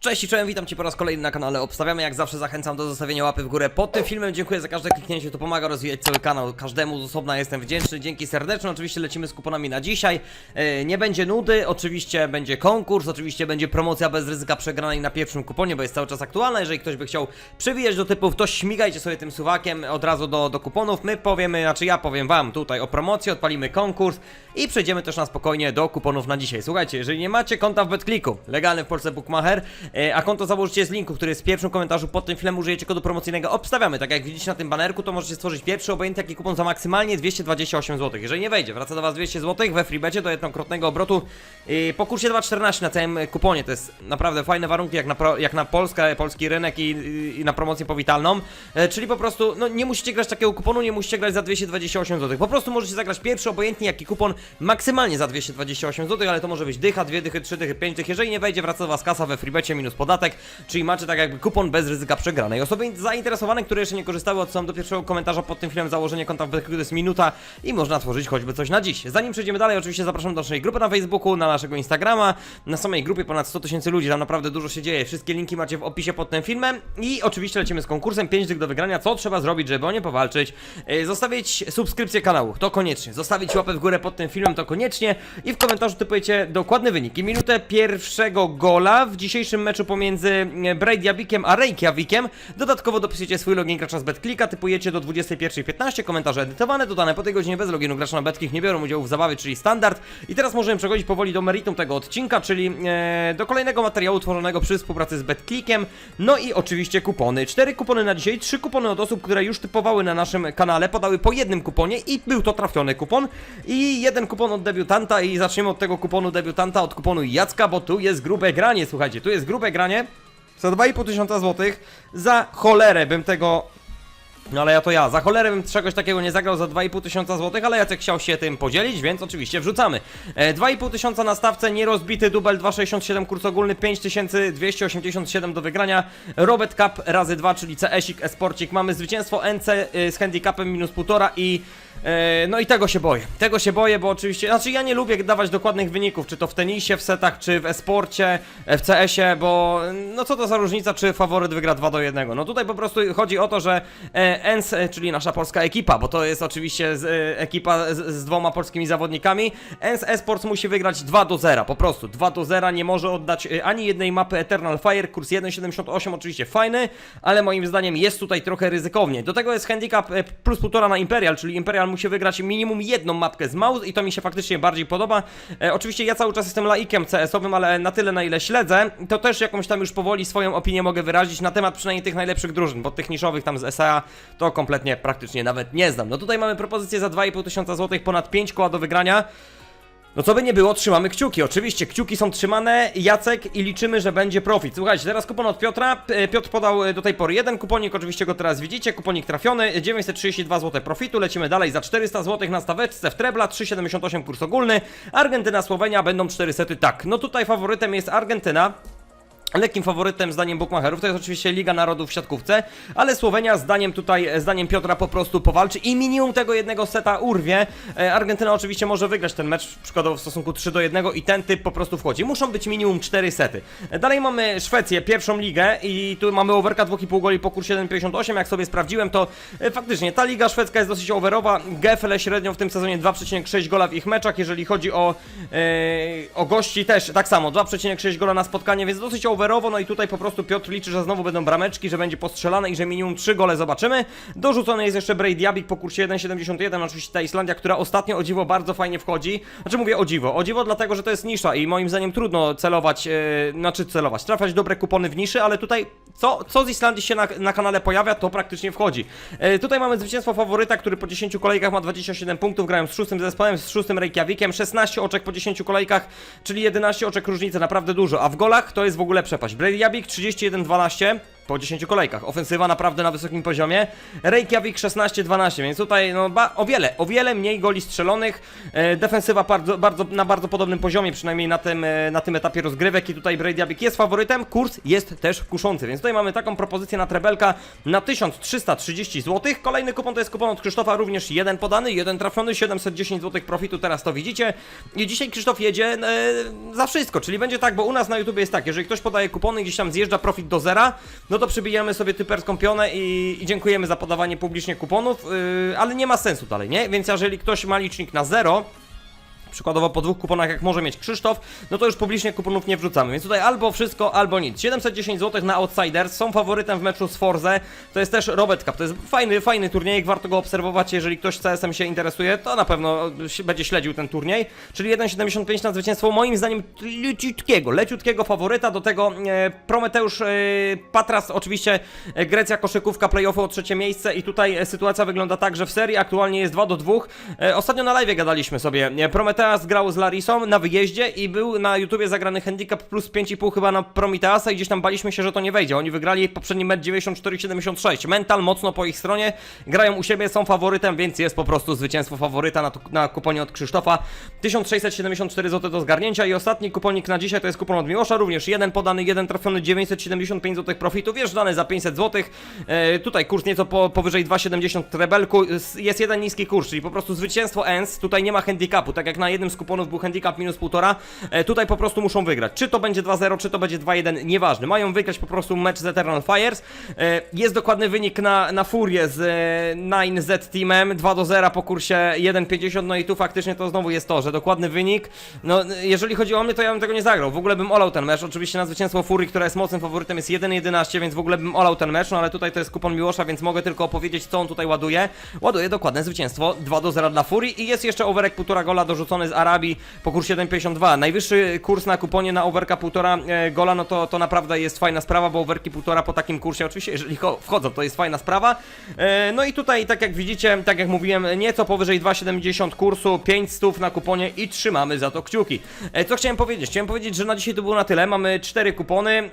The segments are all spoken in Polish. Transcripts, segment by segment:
Cześć i czołem, witam Cię po raz kolejny na kanale Obstawiamy, jak zawsze zachęcam do zostawienia łapy w górę pod tym filmem. Dziękuję za każde kliknięcie, to pomaga rozwijać cały kanał. Każdemu z osobna jestem wdzięczny, dzięki serdeczne. Oczywiście lecimy z kuponami na dzisiaj. E, Nie będzie nudy, oczywiście będzie konkurs Oczywiście będzie promocja bez ryzyka przegranej na pierwszym kuponie Bo jest cały czas aktualna, jeżeli ktoś by chciał przywijać do typów To śmigajcie sobie tym suwakiem od razu do, do kuponów. My powiemy, znaczy ja powiem Wam tutaj o promocji, odpalimy konkurs I przejdziemy też na spokojnie do kuponów na dzisiaj. Słuchajcie, jeżeli nie macie konta w BetClicku Legalny w Polsce Bookmacher A konto założycie z linku, który jest w pierwszym komentarzu pod tym filmem. Użyjecie kodu promocyjnego. Obstawiamy, tak jak widzicie na tym banerku To możecie stworzyć pierwszy obojętny jaki kupon za maksymalnie 228 zł Jeżeli nie wejdzie, wraca do was 200 zł we freebecie do jednokrotnego obrotu. E, Po kursie 2,14 na całym kuponie. To jest naprawdę fajne warunki jak na, pro, jak na Polskę, polski rynek i, i na promocję powitalną. E, Czyli po prostu, no nie musicie grać takiego kuponu, nie musicie grać za 228 zł Po prostu możecie zagrać pierwszy obojętnie jaki kupon maksymalnie za 228 zł Ale to może być dycha, dwie dychy, trzy dychy, pięć dych. Jeżeli nie wejdzie, wraca do was kasa we freebecie minus podatek Czyli macie tak jakby kupon bez ryzyka przegranej Osoby zainteresowane, które jeszcze nie korzystały odsyłam do pierwszego komentarza pod tym filmem Założenie konta w BetClick to jest minuta i można tworzyć choćby coś na dziś. Zanim przejdziemy dalej, oczywiście zapraszam do naszej grupy na Facebooku, na naszego Instagrama. Na samej grupie ponad 100 tysięcy ludzi, tam naprawdę dużo się dzieje. Wszystkie linki macie w opisie pod tym filmem. I oczywiście lecimy z konkursem 5 dych do wygrania. Co trzeba zrobić, żeby o nie powalczyć? E, Zostawić subskrypcję kanału, to koniecznie. Zostawić łapę w górę pod tym filmem, to koniecznie. I w komentarzu typujecie dokładny wynik. I minutę pierwszego gola w dzisiejszym meczu pomiędzy e, Braidiabikiem a Reykjavikiem Dodatkowo dopisujecie swój login gracza z BetClicka Typujecie do 21.15, komentarze edytowane Dodane po tej godzinie bez loginu gracza na BetClick Nie biorą udziału w zabawie, czyli standard. I teraz możemy przechodzić powoli do meritum tego odcinka Czyli e, do kolejnego materiału tworzonego przy współpracy z BetClickiem No i oczywiście kupony. Cztery kupony na dzisiaj, trzy kupony od osób, które już typowały na naszym kanale Podały po jednym kuponie i był to trafiony kupon. I jeden kupon od debiutanta i zaczniemy od tego kuponu debiutanta Od kuponu Jacka, bo tu jest grube granie Słuchajcie, tu jest grube granie za 2,5 tysiąca złotych Za cholerę bym tego no ale ja to ja, za cholerę bym czegoś takiego nie zagrał za 2,5 tysiąca złotych, ale Jacek chciał się tym podzielić, więc oczywiście wrzucamy. E, 2,5 tysiąca na stawce, nierozbity dubel 2,67 kurs ogólny, 5287 do wygrania. Robert Cup razy 2, czyli CS-ik, Esporcik. Mamy zwycięstwo NC y, z handicapem minus 1,5 i no i tego się boję. Tego się boję, bo oczywiście. Znaczy, ja nie lubię dawać dokładnych wyników, czy to w tenisie, w setach, czy w esporcie, e, w CS-ie, bo no co to za różnica, czy faworyt wygra 2 do 1. No tutaj po prostu chodzi o to, że e, ENS, e, czyli nasza polska ekipa, bo to jest oczywiście z, e, ekipa z, z dwoma polskimi zawodnikami. ENS Esports musi wygrać 2 do 0, po prostu 2 do 0, nie może oddać e, ani jednej mapy Eternal Fire, kurs 1,78 oczywiście fajny, ale moim zdaniem jest tutaj trochę ryzykownie. Do tego jest handicap e, plus 1,5 na Imperial, czyli Imperial musi wygrać minimum jedną mapkę z Maus i to mi się faktycznie bardziej podoba. E, oczywiście ja cały czas jestem laikiem CS-owym, ale na tyle na ile śledzę, to też jakąś tam już powoli swoją opinię mogę wyrazić na temat przynajmniej tych najlepszych drużyn, bo tych niszowych tam z SA to kompletnie praktycznie nawet nie znam. No tutaj mamy propozycję za 2,5 tysiąca złotych, ponad 5 koła do wygrania. No co by nie było, trzymamy kciuki. Oczywiście, kciuki są trzymane, Jacek i liczymy, że będzie profit. Słuchajcie, teraz kupon od Piotra. P- Piotr podał e, do tej pory jeden kuponik, oczywiście go teraz widzicie. Kuponik trafiony, 932 zł profitu. Lecimy dalej za 400 zł na staweczce w Trebla, 3,78 kurs ogólny. Argentyna, Słowenia będą 4 sety, tak. No tutaj faworytem jest Argentyna. Lekkim faworytem zdaniem bookmacherów to jest oczywiście Liga Narodów w siatkówce, ale Słowenia zdaniem tutaj, zdaniem Piotra po prostu powalczy i minimum tego jednego seta urwie. E, Argentyna oczywiście może wygrać ten mecz, przykładowo w stosunku 3 do 1 i ten typ po prostu wchodzi. Muszą być minimum 4 sety. E, Dalej mamy Szwecję, pierwszą ligę i tu mamy overka 2,5 goli po kursie 1,58. Jak sobie sprawdziłem to e, faktycznie ta liga szwedzka jest dosyć overowa. GFL średnio w tym sezonie 2,6 gola w ich meczach. Jeżeli chodzi o, e, o gości też tak samo, 2,6 gola na spotkanie, więc dosyć overowo, no i tutaj po prostu Piotr liczy, że znowu będą brameczki, że będzie postrzelane i że minimum 3 gole zobaczymy. Dorzucony jest jeszcze Brady Diabik po kursie 1,71, oczywiście ta Islandia, która ostatnio o dziwo bardzo fajnie wchodzi. Znaczy mówię o dziwo, o dziwo dlatego, że to jest nisza i moim zdaniem trudno celować, e, znaczy celować, trafiać dobre kupony w niszy, ale tutaj co, co z Islandii się na, na kanale pojawia, to praktycznie wchodzi. E, tutaj mamy zwycięstwo faworyta, który po 10 kolejkach ma 27 punktów, grają z szóstym zespołem, z szóstym Reykjavikiem, 16 oczek po 10 kolejkach, czyli 11 oczek różnicy, naprawdę dużo, a w golach to jest w ogóle przepaść. Brady Jabik 31-12, po 10 kolejkach. Ofensywa naprawdę na wysokim poziomie. Reykjavik 16-12, więc tutaj no, o wiele, o wiele mniej goli strzelonych. E, defensywa bardzo, bardzo, na bardzo podobnym poziomie, przynajmniej na tym, e, na tym etapie rozgrywek i tutaj Reykjavik jest faworytem. Kurs jest też kuszący, więc tutaj mamy taką propozycję na Trebelka na 1330 zł. Kolejny kupon to jest kupon od Krzysztofa, również jeden podany, jeden trafiony, 710 zł profitu, teraz to widzicie. I dzisiaj Krzysztof jedzie e, za wszystko, czyli będzie tak, bo u nas na YouTube jest tak, jeżeli ktoś podaje kupony gdzieś tam zjeżdża profit do zera, no to przybijamy sobie typerską pionę i, i dziękujemy za podawanie publicznie kuponów, yy, ale nie ma sensu dalej, nie? Więc jeżeli ktoś ma licznik na zero, Przykładowo po dwóch kuponach, jak może mieć Krzysztof, no to już publicznie kuponów nie wrzucamy. Więc tutaj albo wszystko, albo nic. 710 zł na Outsiders, są faworytem w meczu z Forze. To jest też Robert Cup. To jest fajny, fajny turniej, warto go obserwować. Jeżeli ktoś CSM się interesuje, to na pewno będzie śledził ten turniej. Czyli 1,75 na zwycięstwo, moim zdaniem leciutkiego, leciutkiego faworyta. Do tego e, Prometeusz e, Patras, oczywiście e, Grecja, koszykówka, playoffu o trzecie miejsce. I tutaj e, sytuacja wygląda tak, że w serii aktualnie jest 2 do 2. E, ostatnio na live gadaliśmy sobie. E, Prometeas grał z Larisą na wyjeździe i był na YouTubie zagrany handicap plus 5,5 chyba na Prometeasa i gdzieś tam baliśmy się, że to nie wejdzie. Oni wygrali poprzedni mecz 94-76. Mental mocno po ich stronie, grają u siebie, są faworytem, więc jest po prostu zwycięstwo faworyta na, na kuponie od Krzysztofa. 1674 zł do zgarnięcia i ostatni kuponik na dzisiaj to jest kupon od Miłosza, również jeden podany, jeden trafiony, 975 zł profitu, wjeżdżany za 500 zł. E, tutaj kurs nieco po, powyżej 2,70 trebelku, jest jeden niski kurs, czyli po prostu zwycięstwo ENS, tutaj nie ma handicapu, tak jak na jednym z kuponów był handicap minus 1,5, e, tutaj po prostu muszą wygrać. Czy to będzie 2-0, czy to będzie 2-1, nieważne. Mają wygrać po prostu mecz z Eternal Fires. E, jest dokładny wynik na, na Furię z e, 9Z Teamem, 2 do 0 po kursie 1,50, no i tu faktycznie to znowu jest to, że dokładny wynik, no jeżeli chodzi o mnie, to ja bym tego nie zagrał, w ogóle bym olał ten mecz, oczywiście na zwycięstwo Furii, która jest mocnym faworytem jest 1,11, więc w ogóle bym olał ten mecz, no ale tutaj to jest kupon Miłosza, więc mogę tylko opowiedzieć, co on tutaj ładuje. Ładuje dokładne zwycięstwo 2 do 0 dla Furii i jest jeszcze overek 1,5 gola dorzucony z Arabii po kursie 1,52. Najwyższy kurs na kuponie na overka 1,5 e, gola, no to, to naprawdę jest fajna sprawa, bo overki 1,5 po takim kursie, oczywiście jeżeli cho- wchodzą, to jest fajna sprawa. E, No i tutaj, tak jak widzicie, tak jak mówiłem, nieco powyżej 2,70 kursu, 5 stów na kuponie i trzymamy za to kciuki. E, Co chciałem powiedzieć? Chciałem powiedzieć, że na dzisiaj to było na tyle. Mamy 4 kupony,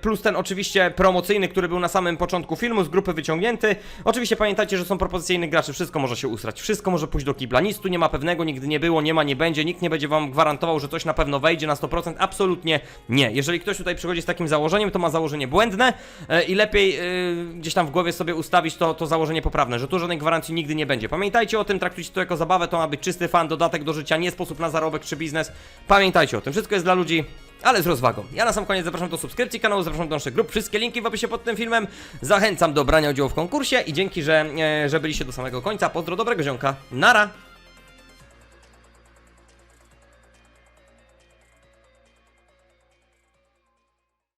plus ten oczywiście promocyjny, który był na samym początku filmu, z grupy wyciągnięty. Oczywiście pamiętajcie, że są propozycje innych graczy, wszystko może się usrać, wszystko może pójść do kibla. Nic tu nie ma pewnego, nigdy nie było, nie ma, nie będzie, nikt nie będzie wam gwarantował, że coś na pewno wejdzie na 100%, absolutnie nie. Jeżeli ktoś tutaj przychodzi z takim założeniem, to ma założenie błędne e, i lepiej e, gdzieś tam w głowie sobie ustawić to, to założenie poprawne, że tu żadnej gwarancji nigdy nie będzie. Pamiętajcie o tym, traktujcie to jako zabawę, to ma być czysty fan, dodatek do życia, nie sposób na zarobek czy biznes. Pamiętajcie o tym, wszystko jest dla ludzi. Ale z rozwagą. Ja na sam koniec zapraszam do subskrypcji kanału, zapraszam do naszych grup. Wszystkie linki w opisie pod tym filmem. Zachęcam do brania udziału w konkursie i dzięki, że, e, że byliście do samego końca. Pozdro dobrego ziomka. Nara!